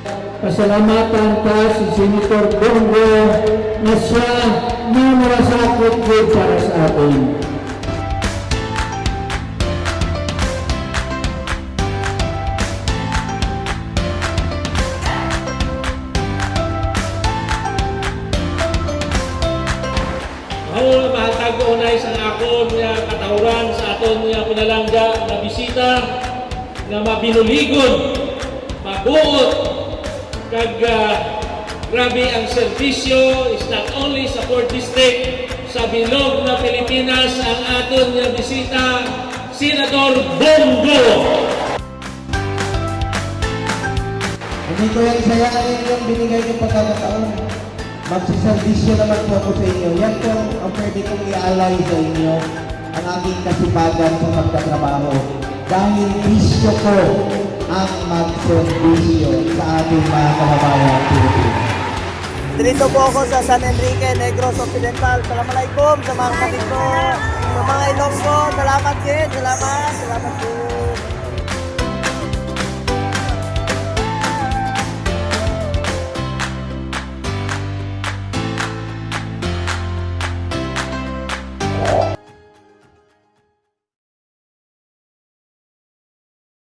Pasalamatan ka si Senator Bongo na siya na marasakot din para sa atin. Nga mahatag ko unay sa akon nga katawran sa aton nga pinalangga nga bisita nga mabinuligon, mabuot kag ah, grabe ang serbisyo is not only sa 4th district sa bilog na Pilipinas ang aton nga bisita Senador Bongo. Hindi ko yan sayangin yung binigay ng pagkakataon. Magsiservisyo naman po ako sa inyo. Yan po ang pwede kong i-alay sa inyo ang aking kasipagan sa pagtatrabaho. Dahil bisyo ko ang magservisyo sa ating mga kababayan Pilipino. Dito po ako sa San Enrique, Negros Occidental. Assalamualaikum sa mga kapatid ko, sa mga Ilonggo. Salamat din, salamat, salamat po.